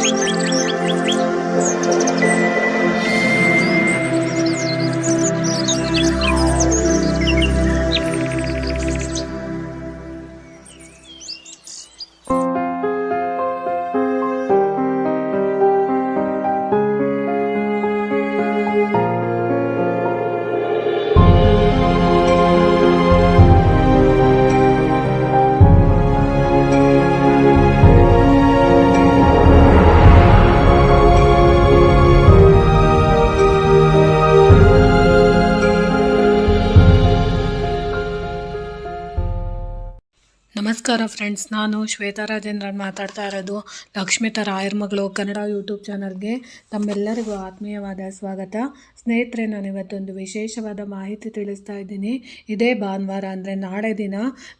Música ನಮಸ್ಕಾರ ಫ್ರೆಂಡ್ಸ್ ನಾನು ಶ್ವೇತಾ ರಾಜೇಂದ್ರನ್ ಮಾತಾಡ್ತಾ ಇರೋದು. ಲಕ್ಷ್ಮಿತ ರಾಯರ್ ಮಗಳು, ಕನ್ನಡ ಯೂಟ್ಯೂಬ್ ಚಾನಲ್ಗೆ ತಮ್ಮೆಲ್ಲರಿಗೂ ಆತ್ಮೀಯವಾದ ಸ್ವಾಗತ. ಸ್ನೇಹಿತರೆ, ನಾನು ಇವತ್ತೊಂದು ವಿಶೇಷವಾದ ಮಾಹಿತಿ ತಿಳಿಸ್ತಾ ಇದ್ದೀನಿ. ಇದೇ ಭಾನುವಾರ ಅಂದರೆ ನಾಳೆ ದಿನ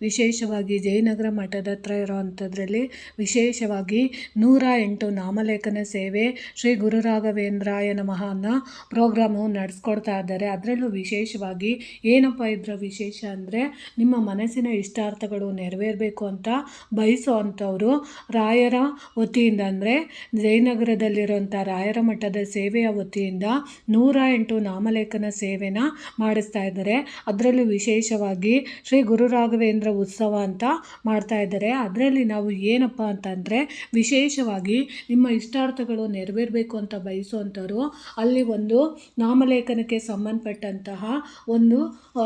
ವಿಶೇಷವಾಗಿ ಜಯನಗರ ಮಠದ ಹತ್ರ ಇರೋವಂಥದ್ರಲ್ಲಿ ವಿಶೇಷವಾಗಿ ನೂರ ಎಂಟು ನಾಮಲೇಖನ ಸೇವೆ ಶ್ರೀ ಗುರು ರಾಘವೇಂದ್ರಾಯ ನಮಃ ಅನ್ನೋ ಪ್ರೋಗ್ರಾಮು ನಡೆಸ್ಕೊಡ್ತಾ ಇದ್ದಾರೆ. ಅದರಲ್ಲೂ ವಿಶೇಷವಾಗಿ ಏನಪ್ಪ ಇದರ ವಿಶೇಷ ಅಂದರೆ ನಿಮ್ಮ ಮನಸ್ಸಿನ ಇಷ್ಟಾರ್ಥಗಳು ನೆರವೇರಬೇಕು ಅಂತ ಬಯಸೋ ಅಂಥವರು ರಾಯರ ವತಿಯಿಂದ ಅಂದರೆ ಜಯನಗರದಲ್ಲಿರುವಂಥ ರಾಯರ ಮಠದ ಸೇವೆಯ ವತಿಯಿಂದ ನೂರ ಎಂಟು ನಾಮಲೇಖನ ಸೇವೆನ ಮಾಡಿಸ್ತಾ ಇದ್ದಾರೆ. ಅದರಲ್ಲೂ ವಿಶೇಷವಾಗಿ ಶ್ರೀ ಗುರು ರಾಘವೇಂದ್ರ ಉತ್ಸವ ಅಂತ ಮಾಡ್ತಾ ಇದ್ದಾರೆ. ಅದರಲ್ಲಿ ನಾವು ಏನಪ್ಪ ಅಂತಂದರೆ ವಿಶೇಷವಾಗಿ ನಿಮ್ಮ ಇಷ್ಟಾರ್ಥಗಳು ನೆರವೇರಬೇಕು ಅಂತ ಬಯಸುವಂಥವ್ರು ಅಲ್ಲಿ ಒಂದು ನಾಮಲೇಖನಕ್ಕೆ ಸಂಬಂಧಪಟ್ಟಂತಹ ಒಂದು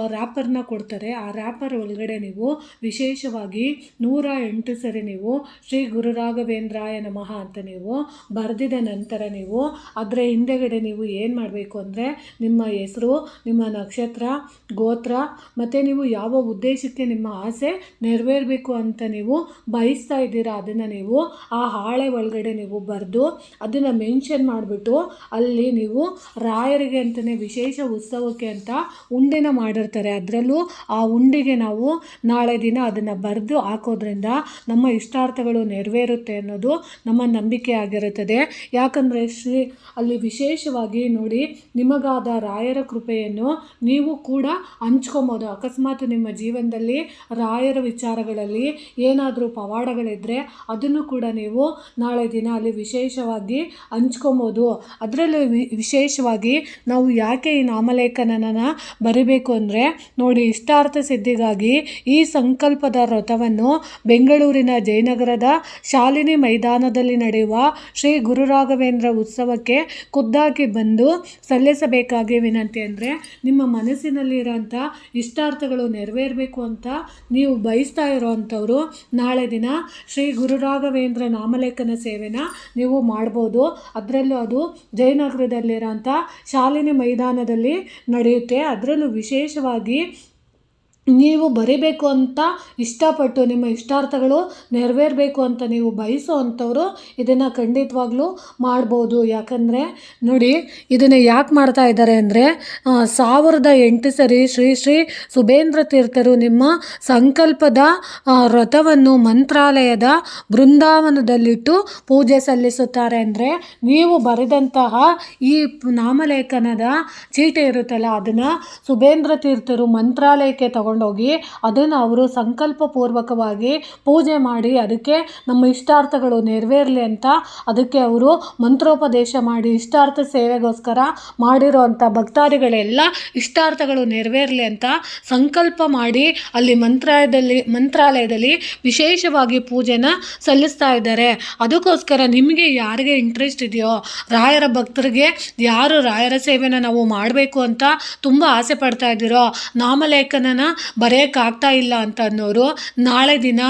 ರ್ಯಾಪರ್ನ ಕೊಡ್ತಾರೆ. ಆ ರ್ಯಾಪರ್ ಒಳಗಡೆ ನೀವು ವಿಶೇಷವಾಗಿ ನೂರ ಎಂಟು ಸರಿ ನೀವು ಶ್ರೀ ಗುರು ರಾಘವೇಂದ್ರಾಯ ನಮಃ ಅಂತ ನೀವು ಬರೆದಿದ ನಂತರ ನೀವು ಅದರ ಹಿಂದೆಗಡೆ ನೀವು ಏನು ಮಾಡಬೇಕು ಅಂದರೆ ನಿಮ್ಮ ಹೆಸರು, ನಿಮ್ಮ ನಕ್ಷತ್ರ, ಗೋತ್ರ ಮತ್ತು ನೀವು ಯಾವ ಉದ್ದೇಶಕ್ಕೆ ನಿಮ್ಮ ಆಸೆ ನೆರವೇರಬೇಕು ಅಂತ ನೀವು ಬಯಸ್ತಾ ಇದ್ದೀರಾ, ಅದನ್ನು ನೀವು ಆ ಹಾಳೆ ಒಳಗಡೆ ನೀವು ಬರೆದು ಅದನ್ನು ಮೆನ್ಷನ್ ಮಾಡಿಬಿಟ್ಟು ಅಲ್ಲಿ ನೀವು ರಾಯರಿಗೆ ಅಂತಲೇ ವಿಶೇಷ ಉತ್ಸವಕ್ಕೆ ಅಂತ ಉಂಡೆನ ಮಾಡಿರ್ತಾರೆ. ಅದರಲ್ಲೂ ಆ ಉಂಡಿಗೆ ನಾವು ನಾಳೆ ದಿನ ಅದನ್ನು ಬರೆದು ಹಾಕೋದ್ರಿಂದ ನಮ್ಮ ಇಷ್ಟಾರ್ಥಗಳು ನೆರವೇರುತ್ತೆ ಅನ್ನೋದು ನಮ್ಮ ನಂಬಿಕೆ ಆಗಿರುತ್ತದೆ. ಯಾಕಂದರೆ ಶ್ರೀ, ಅಲ್ಲಿ ವಿಶೇಷವಾಗಿ ನೋಡಿ ನಿಮಗಾದ ರಾಯರ ಕೃಪೆಯನ್ನು ನೀವು ಕೂಡ ಹಂಚ್ಕೊಬೋದು. ಅಕಸ್ಮಾತ್ ನಿಮ್ಮ ಜೀವನದಲ್ಲಿ ರಾಯರ ವಿಚಾರಗಳಲ್ಲಿ ಏನಾದರೂ ಪವಾಡಗಳಿದ್ದರೆ ಅದನ್ನು ಕೂಡ ನೀವು ನಾಳೆ ದಿನ ಅಲ್ಲಿ ವಿಶೇಷವಾಗಿ ಹಂಚ್ಕೊಬೋದು. ಅದರಲ್ಲೂ ವಿಶೇಷವಾಗಿ ನಾವು ಯಾಕೆ ಈ ನಾಮಲೇಖನನ ಬರಿಬೇಕು ಅಂದರೆ ನೋಡಿ ಇಷ್ಟಾರ್ಥ ಸಿದ್ಧಿಗಾಗಿ ಈ ಸಂಕಲ್ಪದ ವ್ರತವನ್ನು ಬೆಂಗಳೂರಿನ ಜಯನಗರದ ಶಾಲಿನಿ ಮೈದಾನದಲ್ಲಿ ನಡೆಯುವ ಶ್ರೀ ಗುರುರಾಘವೇಂದ್ರ ಉತ್ಸವಕ್ಕೆ ಖುದ್ದಾಗಿ ಬಂದು ಸಲ್ಲಿಸಬೇಕಾಗಿ ವಿನಂತಿ ಅಂದರೆ ನಿಮ್ಮ ಮನಸ್ಸಿನಲ್ಲಿರೋಂಥ ಇಷ್ಟಾರ್ಥಗಳು ನೆರವೇರಬೇಕು ಅಂತ ನೀವು ಬಯಸ್ತಾ ಇರೋವಂಥವ್ರು, ನಾಳೆ ದಿನ ಶ್ರೀ ಗುರುರಾಘವೇಂದ್ರ ನಾಮಲೇಖನ ಸೇವೆನ ನೀವು ಮಾಡ್ಬೋದು. ಅದರಲ್ಲೂ ಅದು ಜಯನಗರದಲ್ಲಿರೋಂಥ ಶಾಲಿನಿ ಮೈದಾನದಲ್ಲಿ ನಡೆಯುತ್ತೆ. ಅದರಲ್ಲೂ ವಿಶೇಷವಾಗಿ ನೀವು ಬರಿಬೇಕು ಅಂತ ಇಷ್ಟಪಟ್ಟು, ನಿಮ್ಮ ಇಷ್ಟಾರ್ಥಗಳು ನೆರವೇರಬೇಕು ಅಂತ ನೀವು ಬಯಸೋ ಅಂಥವ್ರು ಇದನ್ನು ಖಂಡಿತವಾಗ್ಲೂ ಮಾಡ್ಬೋದು. ಯಾಕಂದರೆ, ನೋಡಿ, ಇದನ್ನು ಯಾಕೆ ಮಾಡ್ತಾ ಇದ್ದಾರೆ ಅಂದರೆ ಸಾವಿರದ ಎಂಟು ಸರಿ ಶ್ರೀ ಶ್ರೀ ಸುಬೇಂದ್ರ ತೀರ್ಥರು ನಿಮ್ಮ ಸಂಕಲ್ಪದ ವ್ರತವನ್ನು ಮಂತ್ರಾಲಯದ ಬೃಂದಾವನದಲ್ಲಿಟ್ಟು ಪೂಜೆ ಸಲ್ಲಿಸುತ್ತಾರೆ ಅಂದರೆ, ನೀವು ಬರೆದಂತಹ ಈ ನಾಮಲೇಖನದ ಚೀಟಿ ಇರುತ್ತಲ್ಲ, ಅದನ್ನು ಸುಬೇಂದ್ರ ತೀರ್ಥರು ಮಂತ್ರಾಲಯಕ್ಕೆ ತಗೊಂಡೋಗಿ ಅದನ್ನು ಅವರು ಸಂಕಲ್ಪಪೂರ್ವಕವಾಗಿ ಪೂಜೆ ಮಾಡಿ ಅದಕ್ಕೆ ನಮ್ಮ ಇಷ್ಟಾರ್ಥಗಳು ನೆರವೇರಲಿ ಅಂತ ಅದಕ್ಕೆ ಅವರು ಮಂತ್ರೋಪದೇಶ ಮಾಡಿ ಇಷ್ಟಾರ್ಥ ಸೇವೆಗೋಸ್ಕರ ಮಾಡಿರೋವಂಥ ಭಕ್ತಾದಿಗಳೆಲ್ಲ ಇಷ್ಟಾರ್ಥಗಳು ನೆರವೇರಲಿ ಅಂತ ಸಂಕಲ್ಪ ಮಾಡಿ ಅಲ್ಲಿ ಮಂತ್ರಾಲಯದಲ್ಲಿ ಮಂತ್ರಾಲಯದಲ್ಲಿ ವಿಶೇಷವಾಗಿ ಪೂಜೆನ ಸಲ್ಲಿಸ್ತಾ ಇದ್ದಾರೆ. ಅದಕ್ಕೋಸ್ಕರ ನಿಮಗೆ ಯಾರಿಗೆ ಇಂಟ್ರೆಸ್ಟ್ ಇದೆಯೋ, ರಾಯರ ಭಕ್ತರಿಗೆ ಯಾರು ರಾಯರ ಸೇವೆನ ನಾವು ಮಾಡಬೇಕು ಅಂತ ತುಂಬ ಆಸೆ ಪಡ್ತಾ ಇದ್ದೀರೋ, ನಾಮಲೇಖನನ ಬರೆಯೋಕ್ಕಾಗ್ತಾ ಇಲ್ಲ ಅಂತ ಅನ್ನೋರು ನಾಳೆ ದಿನ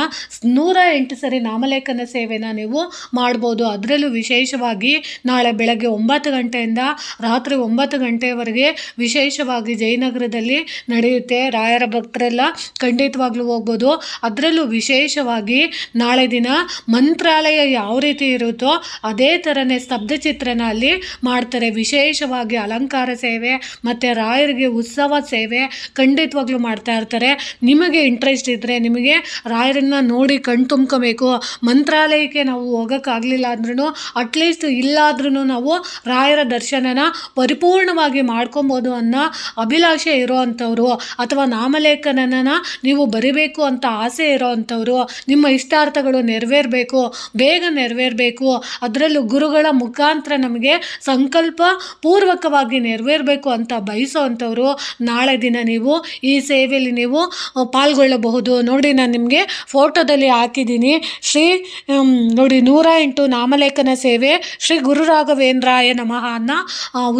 ನೂರ ಎಂಟು ಸರಿ ನಾಮಲೇಖನ ಸೇವೆನ ನೀವು ಮಾಡ್ಬೋದು. ಅದರಲ್ಲೂ ವಿಶೇಷವಾಗಿ ನಾಳೆ ಬೆಳಗ್ಗೆ ಒಂಬತ್ತು ಗಂಟೆಯಿಂದ ರಾತ್ರಿ ಒಂಬತ್ತು ಗಂಟೆವರೆಗೆ ವಿಶೇಷವಾಗಿ ಜಯನಗರದಲ್ಲಿ ನಡೆಯುತ್ತೆ. ರಾಯರ ಭಕ್ತರೆಲ್ಲ ಖಂಡಿತವಾಗ್ಲೂ ಹೋಗ್ಬೋದು. ಅದರಲ್ಲೂ ವಿಶೇಷವಾಗಿ ನಾಳೆ ದಿನ ಮಂತ್ರಾಲಯ ಯಾವ ರೀತಿ ಇರುತ್ತೋ ಅದೇ ಥರನೇ ಸ್ತಬ್ಧ ಚಿತ್ರನ ಅಲ್ಲಿ ಮಾಡ್ತಾರೆ. ವಿಶೇಷವಾಗಿ ಅಲಂಕಾರ ಸೇವೆ ಮತ್ತು ರಾಯರಿಗೆ ಉತ್ಸವ ಸೇವೆ ಖಂಡಿತವಾಗ್ಲೂ ಮಾಡ್ತಾ ಇರ್ತಾರೆ. ನಿಮಗೆ ಇಂಟ್ರೆಸ್ಟ್ ಇದ್ದರೆ ನಿಮಗೆ ರಾಯರನ್ನು ನೋಡಿ ಕಣ್ ತುಂಬ್ಕೋಬೇಕು. ಮಂತ್ರಾಲಯಕ್ಕೆ ನಾವು ಹೋಗೋಕ್ಕಾಗಲಿಲ್ಲ ಅಂದ್ರೂ ಅಟ್ಲೀಸ್ಟ್ ಇಲ್ಲಾದ್ರೂ ನಾವು ರಾಯರ ದರ್ಶನನ ಪರಿಪೂರ್ಣವಾಗಿ ಮಾಡ್ಕೊಬೋದು ಅನ್ನೋ ಅಭಿಲಾಷೆ ಇರೋವಂಥವ್ರು ಅಥವಾ ನಾಮಲೇಖನನ ನೀವು ಬರಿಬೇಕು ಅಂತ ಆಸೆ ಇರೋವಂಥವ್ರು ನಿಮ್ಮ ಇಷ್ಟಾರ್ಥಗಳು ನೆರವೇರಬೇಕು, ಬೇಗ ನೆರವೇರಬೇಕು. ಅದರಲ್ಲೂ ಗುರುಗಳ ಮುಖಾಂತರ ನಮಗೆ ಸಂಕಲ್ಪ ಪೂರ್ವಕವಾಗಿ ನೆರವೇರಬೇಕು ಅಂತ ಬಯಸೋ ಅಂಥವ್ರು, ನಾಳೆ ದಿನ ನೀವು ಈ ಸೇವೆಯಲ್ಲಿ ನೀವು ಪಾಲ್ಗೊಳ್ಳಬಹುದು. ನೋಡಿ, ನಾನು ನಿಮಗೆ ಫೋಟೋದಲ್ಲಿ ಹಾಕಿದ್ದೀನಿ. ಶ್ರೀ ನೋಡಿ, ನೂರ ಎಂಟು ನಾಮಲೇಖನ ಸೇವೆ ಶ್ರೀ ಗುರು ರಾಘವೇಂದ್ರಾಯ ನಮಃ ಅನ್ನೋ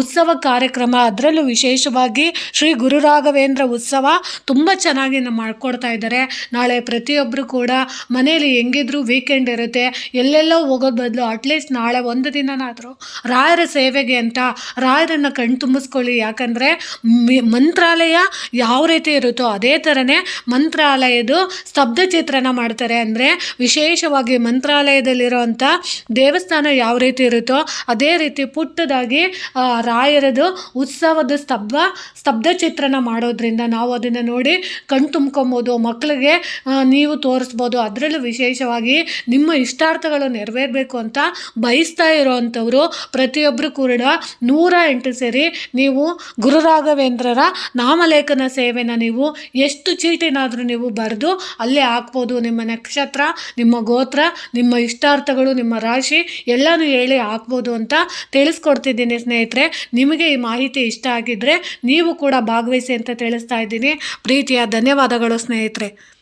ಉತ್ಸವ ಕಾರ್ಯಕ್ರಮ. ಅದರಲ್ಲೂ ವಿಶೇಷವಾಗಿ ಶ್ರೀ ಗುರು ರಾಘವೇಂದ್ರ ಉತ್ಸವ ತುಂಬ ಚೆನ್ನಾಗಿ ಮಾಡ್ಕೊಡ್ತಾ ಇದ್ದಾರೆ. ನಾಳೆ ಪ್ರತಿಯೊಬ್ಬರು ಕೂಡ ಮನೇಲಿ ಹೆಂಗಿದ್ರು ವೀಕೆಂಡ್ ಇರುತ್ತೆ. ಎಲ್ಲೆಲ್ಲೋ ಹೋಗೋದು ಬದಲು ಅಟ್ಲೀಸ್ಟ್ ನಾಳೆ ಒಂದು ದಿನನಾದರೂ ರಾಯರ ಸೇವೆಗೆ ಅಂತ ರಾಯರನ್ನು ಕಣ್ತುಂಬಿಸ್ಕೊಳ್ಳಿ ಯಾಕಂದರೆ ಮಂತ್ರಾಲಯ ಯಾವ ರೀತಿ ಇರುತ್ತೋ ಅದೇ ಥರನೇ ಮಂತ್ರಾಲಯದ್ದು ಸ್ತಬ್ಧ ಚಿತ್ರಣ ಮಾಡ್ತಾರೆ. ಅಂದರೆ ವಿಶೇಷವಾಗಿ ಮಂತ್ರಾಲಯದಲ್ಲಿರೋವಂಥ ದೇವಸ್ಥಾನ ಯಾವ ರೀತಿ ಇರುತ್ತೋ ಅದೇ ರೀತಿ ಪುಟ್ಟದಾಗಿ ರಾಯರದು ಉತ್ಸವದ ಸ್ತಬ್ಧ ಸ್ತಬ್ಧ ಚಿತ್ರಣ ಮಾಡೋದ್ರಿಂದ ನಾವು ಅದನ್ನು ನೋಡಿ ಕಣ್ ತುಂಬ್ಕೊಬೋದು ಮಕ್ಕಳಿಗೆ ನೀವು ತೋರಿಸ್ಬೋದು. ಅದರಲ್ಲೂ ವಿಶೇಷವಾಗಿ ನಿಮ್ಮ ಇಷ್ಟಾರ್ಥಗಳು ನೆರವೇರಬೇಕು ಅಂತ ಬಯಸ್ತಾ ಇರೋವಂಥವ್ರು ಪ್ರತಿಯೊಬ್ಬರು ಕೂಡ ನೂರ ಎಂಟು ಸೇರಿ ನೀವು ಗುರುರಾಘವೇಂದ್ರರ ನಾಮಲೇಖನ ಸೇವೆನ ನೀವು ಎಷ್ಟು ಚೀಟಿನಾದರೂ ನೀವು ಬರೆದು ಅಲ್ಲೇ ಹಾಕ್ಬೋದು. ನಿಮ್ಮ ನಕ್ಷತ್ರ, ನಿಮ್ಮ ಗೋತ್ರ, ನಿಮ್ಮ ಇಷ್ಟಾರ್ಥಗಳು, ನಿಮ್ಮ ರಾಶಿ ಎಲ್ಲನೂ ಹೇಳಿ ಹಾಕ್ಬೋದು ಅಂತ ತಿಳಿಸ್ಕೊಡ್ತಿದ್ದೀನಿ ಸ್ನೇಹಿತರೆ. ನಿಮಗೆ ಈ ಮಾಹಿತಿ ಇಷ್ಟ ಆಗಿದ್ದರೆ ನೀವು ಕೂಡ ಭಾಗವಹಿಸಿ ಅಂತ ತಿಳಿಸ್ತಾ ಇದ್ದೀನಿ. ಪ್ರೀತಿಯ ಧನ್ಯವಾದಗಳು ಸ್ನೇಹಿತರೆ.